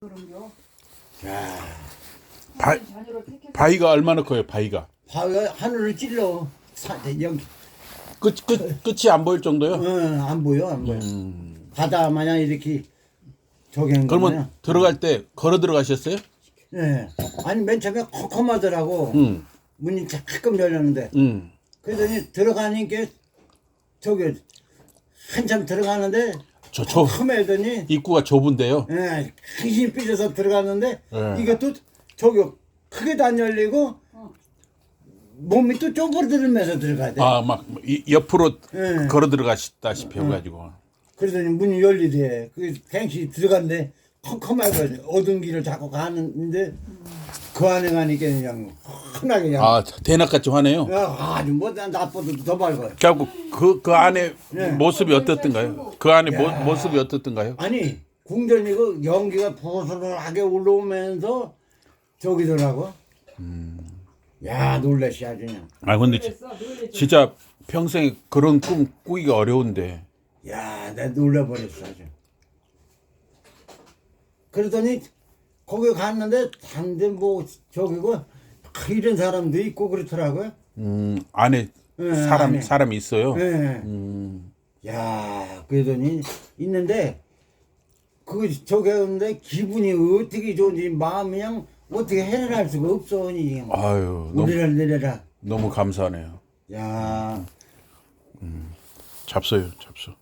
그럼요. 바, 자녀를 택해 바위가 얼마나 커요? 바위가 바위가 하늘을 찔러. 사, 여기, 끝, 끝, 끝이 안 보일 정도요? 어, 안 보여, 안 보여. 음. 바다 마냥 이렇게 저기 한 그러면 거냐? 들어갈 때 걸어 들어가셨어요? 예. 아니, 맨 처음에 컴컴하더라고. 응, 문이 가끔 열렸는데. 응. 그러더니 들어가니까 저기 한참 들어가는데 저, 저 컴해더니 입구가 좁은데요. 예, 귀신이 삐져서 들어갔는데 예. 이것도 저기 크게도 안 열리고 몸이 또 쪼그러들면서 들어가야 돼. 아, 막 이- 옆으로 예. 걸어 들어가시다시피 해가지고. 그러더니 문이 열리대. 그 갱시 들어갔는데 컴컴하고 어두운 길을 자꾸 가는데 그 안에 가니까 그냥 흔하게 그냥 아, 대낮같이 화네요. 야, 아주 뭐 나빠도 더 밝아요. 그래갖고 그, 그 안에 예. 모습이 어떻던가요? 그 안에 모, 모습이 어떻던가요? 아니 궁전이고 연기가 보슬하게 올라오면서 저기더라고. 야 놀라시 아주 그냥. 아, 근데 지-. 진짜 평생에 그런 꿈 꾸기가 어려운데. 야, 나 놀라버렸어 아주. 그러더니 거기 갔는데 단데 뭐 저기고 이런 사람도 있고 그렇더라고요. 음, 안에 예, 사람, 안에. 사람이 있어요. 예. 음, 야, 그러더니 있는데 그 저기 하는데 기분이 어떻게 좋은지 마음이 그냥 어떻게 해결할 수가 없어. 이 아유, 너무, 우리를 내려라. 너무 감사하네요. 야, 잡숴요, 잡숴.